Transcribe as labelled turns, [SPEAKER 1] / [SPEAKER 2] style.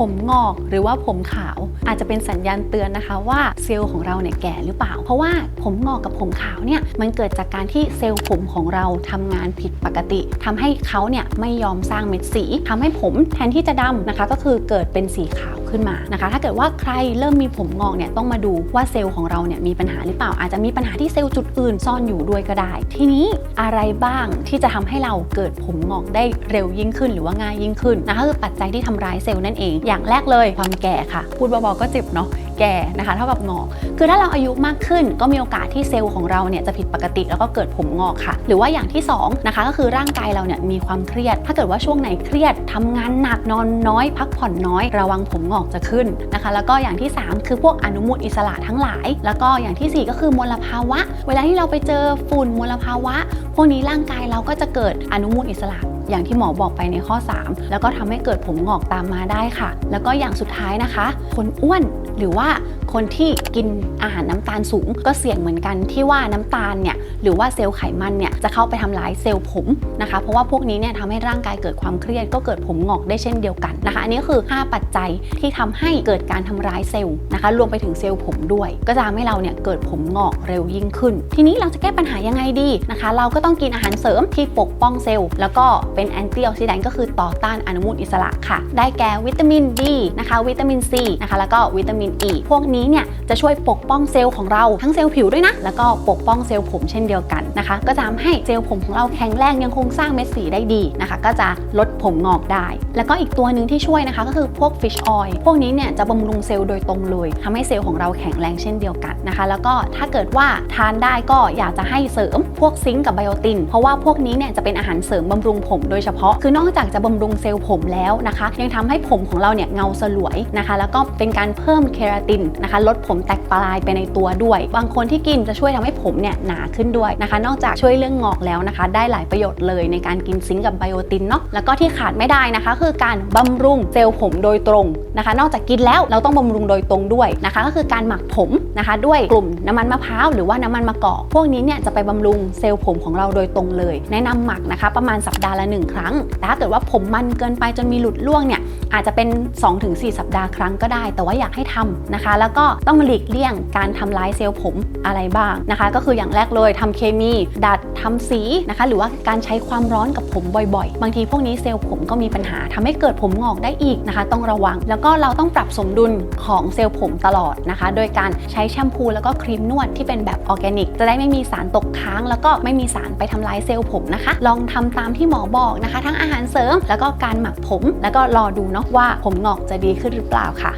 [SPEAKER 1] ผมงอกหรือว่าผมขาว อาจจะเป็นสัญญาณเตือนนะคะว่าเซลล์ของเราเนี่ยแก่หรือเปล่า เพราะว่าผมงอกกับผมขาวเนี่ยมันเกิดจากการที่เซลล์ผมของเราทำงานผิดปกติทำให้เขาเนี่ยไม่ยอมสร้างเม็ดสีทำให้ผมแทนที่จะดำนะคะ ก็คือเกิดเป็นสีขาว ขึ้นมานะคะ ถ้าเกิดว่าใครเริ่มมีผมงอกเนี่ยต้องมาดูว่าเซลล์ของเราเนี่ยมีปัญหาหรือเปล่า อาจจะมีปัญหาที่เซลล์จุดอื่นซ่อนอยู่ด้วยก็ได้ ทีนี้อะไรบ้างที่จะทำให้เราเกิดผมงอกได้เร็วยิ่งขึ้น หรือว่าง่ายยิ่งขึ้นนะคะคือปัจจัยที่ทำร้ายเซลล์นั่นเอง อย่างแรกเลยความแก่ค่ะ พูดเบาๆก็เจ็บเนาะ แก่นะคะเท่ากับงอก คือถ้าเราอายุมากขึ้นก็มีโอกาสที่เซลล์ของเราเนี่ยจะผิดปกติแล้วก็เกิดผมงอกค่ะ หรือว่าอย่างที่สองนะคะก็คือร่างกายเราเนี่ยมีความเครียด ถ้าเกิดว่าช่วงไหนเครียดทำงานหนักนอนน้อย พักผ่อนน้อย ระวังผมงอกจะขึ้นนะคะ แล้วก็อย่างที่ 3 คือพวกอนุมูลอิสระทั้งหลาย แล้วก็อย่างทีสี่4 ก็คือมลภาวะ เวลาที่เราไปเจอฝุ่นมลภาวะ วกนี้ร่างกายเราก็จะเกิดอนุมูลอิสระอย่างที่หมอบอกไปในข้อ 3 แล้วก็ทำให้เกิดผมงอกตามมาได้ค่ะ แล้วก็อย่างสุดท้ายนะคะ คนอ้วนหรือว่าคนที่กินอาหารน้ำตาลสูง ก็เสี่ยงเหมือนกันที่ว่าน้ำตาลเนี่ยหรือว่าเซลล์ไขมันเนี่ยจะเข้าไปทำลายเซลล์ผมนะคะ เพราะว่าพวกนี้เนี่ยทำให้ร่างกายเกิดความเครียดก็เกิดผมงอกได้เช่นเดียวกันนะคะ อันนี้คือ 5 ปัจจัยที่ทำให้เกิดการทำร้ายเซลล์นะคะ รวมไปถึงเซลล์ผมด้วย ก็จะทำให้เราเนี่ยเกิดผมงอกเร็วยิ่งขึ้น ทีนี้เราจะแก้ปัญหายังไงดีนะคะ เราก็ต้ององกินอาหารเสริมที่ปกป้องเซลล์ แล้วก็เป็นแอนตี้ออกซิแดนต์ก็คือต่อต้านอนุมูลอิสระค่ะ ได้แก่วิตามินดีนะคะ วิตามินซีนะคะ แล้วก็วิตามินอ e. ีพวกนี้เนี่ยจะช่วยปกป้องเซลล์ของเราทั้งเซลล์ผิวด้วยนะ แล้วก็ปกป้องเซลล์ผมเช่นเดียวกันนะคะ ก็จะทำให้เซลล์ผมของเราแข็งแรงยังคงสร้างเม็ดสีได้ดีนะคะ ก็จะลดผมงอกได้แล้วก็อีกตัวหนึ่งที่ช่วยนะคะก็คือพวก fish oil พวกนี้เนี่ยจะบำรุงเซลล์โดยตรงเลยทำให้เซลล์ของเราแข็งแรงเช่นเดียวกันนะคะ แล้วก็ถ้าเกิดว่าทานได้ก็อยากจะให้เสริมพวกซิงค์กับไบโอติน เพราะว่าพวกนี้เนี่ยจะเป็นอาหารเสริมบำรุงผมโดยเฉพาะ คือนอกจากจะบำรุงเซลล์ผมแล้วนะคะ ยังทำให้ผมของเราเนี่ยเงาสลวยนะคะ แล้วก็เป็นการเพิ่มเคราตินนะคะ ลดผมแตกปลายไปในตัวด้วย บางคนที่กินจะช่วยทำให้ผมเนี่ยหนาขึ้นด้วยนะคะ นอกจากช่วยเรื่องงอกแล้วนะคะ ได้หลายประโยชน์เลยในการกินซิงค์กับไบโอตินเนาะ แล้วก็ที่ขาดไม่ได้นะคะคือการบำรุงเซลล์ผมโดยตรงนะคะ นอกจากกินแล้วเราต้องบำรุงโดยตรงด้วยนะคะ ก็คือการหมักผมนะคะด้วยกลุ่มน้ำมันมะพร้าวหรือว่าน้ำมันมะกอกพวกนี้เนี่ยจะไปบำรุงเซลล์ผมของเราโดยตรงเลย แนะนำหมักนะคะ ประมาณสัปดาห์ละหนึ่งครั้งแต่ถ้าเกิดว่าผมมันเกินไปจนมีหลุดร่วงเนี่ย อาจจะเป็น 2-4 สัปดาห์ครั้งก็ได้ แต่ว่าอยากให้ทำนะคะ แล้วก็ต้องหลีกเลี่ยงการทำร้ายเซลล์ผมอะไรบ้างนะคะ ก็คืออย่างแรกเลยทำเคมี ดัดทำสีนะคะ หรือว่าการใช้ความร้อนกับผมบ่อยๆ บางทีพวกนี้เซลล์ผมก็มีปัญหาทำให้เกิดผมงอกได้อีกนะคะ ต้องระวัง แล้วก็เราต้องปรับสมดุลของเซลล์ผมตลอดนะคะ โดยการใช้แชมพูแล้วก็ครีมนวดที่เป็นแบบออร์แกนิก จะได้ไม่มีสารตกค้าง แล้วก็ไม่มีสารไปทำลายเซลล์ผมนะคะ ลองทำตามที่หมอบอกนะคะ ทั้งอาหารเสริม แล้วก็การหมักผม แล้วก็รอดูเนาะเนาะว่าผมงอกจะดีขึ้นหรือเปล่าค่ะ